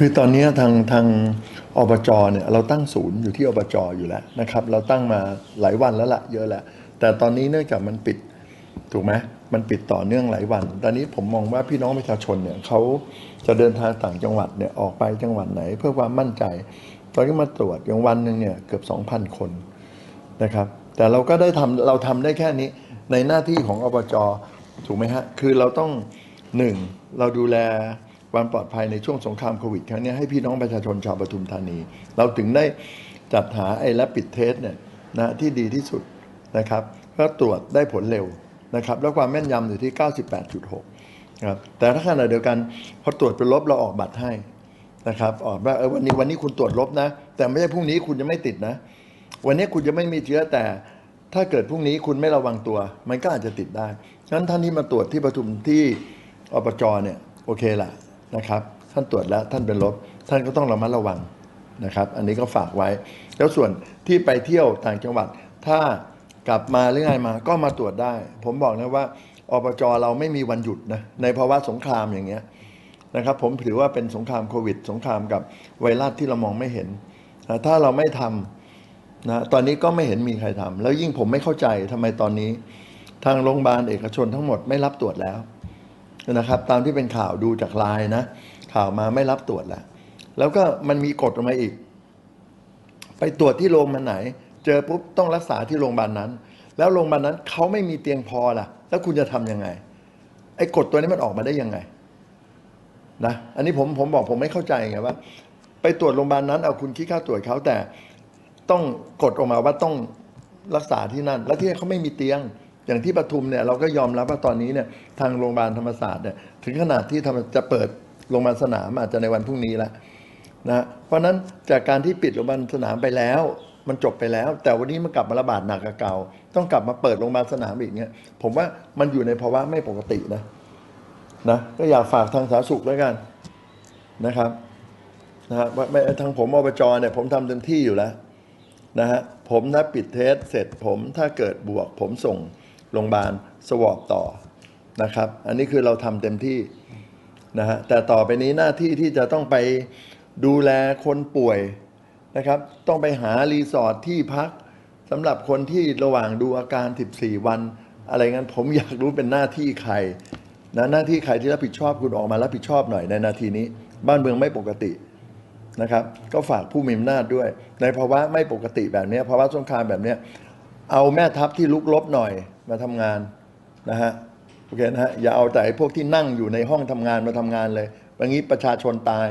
คือตอนนี้ทางทางอบจเนี่ยเราตั้งศูนย์อยู่ที่อบจอยู่แล้วนะครับ เราตั้งมาหลายวันแล้วละเยอะแล้วแต่ตอนนี้เนื่องจากมันปิดถูกไหมมันปิดต่อเนื่องหลายวัน ตอนนี้ผมมองว่าพี่น้องประชาชนเนี่ยเขาจะเดินทางต่างจังหวัดเนี่ยออกไปจังหวัดไหน เพื่อความมั่นใจ ตอนนี้มาตรวจอย่างวันหนึ่งเนี่ยเกือบ 2,000 คนนะครับ แต่เราก็ได้ทำเราทำได้แค่นี้ในหน้าที่ของอบจถูกไหมฮะคือเราต้องหนึ่งเราดูแล ความปลอดภัยในช่วงสงครามโควิดครั้งนี้ให้พี่น้องประชาชนชาวปทุมธานี เราถึงได้จัดหาไอ้แลบปิดเทสเนี่ยนะที่ดีที่สุดนะครับก็ตรวจได้ผลเร็วนะครับแล้วความแม่นยำอยู่ที่ 98.6นะครับแต่ถ้าขณะเดียวกันพอตรวจเป็นลบเราออกบัตรให้นะครับออกว่าเออวันนี้วันนี้คุณตรวจลบนะ แต่ไม่ใช่พรุ่งนี้คุณจะไม่ติดนะ วันนี้คุณจะไม่มีเชื้อแต่ถ้าเกิดพรุ่งนี้คุณไม่ระวังตัว มันก็อาจจะติดได้งั้นท่านที่มาตรวจที่ปทุมที่อบจเนี่ยโอเคละ นะครับ ท่านตรวจแล้วท่านเป็นลบ ท่านก็ต้องระมัดระวังนะครับ อันนี้ก็ฝากไว้ แล้วส่วนที่ไปเที่ยวต่างจังหวัด ถ้ากลับมาหรือไงมาก็มาตรวจได้ ผมบอกนะว่าอบจเราไม่มีวันหยุดนะในภาวะสงครามอย่างเงี้ยนะครับ ผมถือว่าเป็นสงครามโควิด สงครามกับไวรัสที่เรามองไม่เห็นนะถ้าเราไม่ทำนะตอนนี้ก็ไม่เห็นมีใครทำแล้วยิ่งผมไม่เข้าใจทำไมตอนนี้ ทางโรงพยาบาลเอกชนทั้งหมดไม่รับตรวจแล้ว นะครับ ตามที่เป็นข่าวดูจากไลน์นะ ข่าวมาไม่รับตรวจแล้ว แล้วก็มันมีกฎออกมาอีก ไปตรวจที่โรงพยาบาลไหน เจอปุ๊บต้องรักษาที่โรงพยาบาลนั้น แล้วโรงพยาบาลนั้นเขาไม่มีเตียงพอล่ะ แล้วคุณจะทำยังไง ไอ้กฎตัวนี้มันออกมาได้ยังไงนะ อันนี้ผมผมบอกผมไม่เข้าใจไงว่า ไปตรวจโรงพยาบาลนั้นเอาคุณคิดค่าตรวจเขาแต่ต้องกดออกมาว่าต้องรักษาที่นั่น แล้วที่เขาไม่มีเตียง อย่างที่ปทุมเนี่ยเราก็ยอมรับว่าตอนนี้เนี่ยทางโรงพยาบาลธรรมศาสตร์เนี่ยถึงขนาดที่ทจะเปิดโรงพยาบาลสนามอาจจะในวันพรุ่งนี้แล้วนะเพราะนั้นจากการที่ปิดโรงพยาบาลสนามไปแล้ว มันจบไปแล้ว แต่วันนี้มันกลับมาระบาดหนักกว่าเก่า ต้องกลับมาเปิดโรงพยาบาลสนามอีกเนี่ยผมว่ามันอยู่ในภาวะไม่ปกตินะนะก็อยากฝากทางสาธารณสุขแล้วกันนะครับนะฮะทางผมอบจเนี่ยผมทำเต็มที่อยู่แล้วนะฮะผมนัดปิดเทสเสร็จผมถ้าเกิดบวก ผมส่ง โรงพยาบาลสวอปต่อนะครับ อันนี้คือเราทำเต็มที่นะฮะแต่ต่อไปนี้หน้าที่ที่จะต้องไปดูแลคนป่วยนะครับ ต้องไปหารีสอร์ทที่พักสำหรับคนที่ระหว่างดูอาการ 14 วัน อะไรงั้นผมอยากรู้เป็นหน้าที่ใครนะหน้าที่ใครที่รับผิดชอบคุณออกมารับผิดชอบหน่อยในนาทีนี้ บ้านเมืองไม่ปกตินะครับ ก็ฝากผู้มีอำนาจด้วย ในภาวะไม่ปกติแบบนี้ภาวะสงครามแบบนี้ เอาแม่ทัพที่ลุกลบหน่อยมาทำงานนะฮะโอเคนะฮะอย่าเอาแต่ไอ้พวกที่นั่งอยู่ในห้องทำงานมาทำงานเลยบางนี้ประชาชนตาย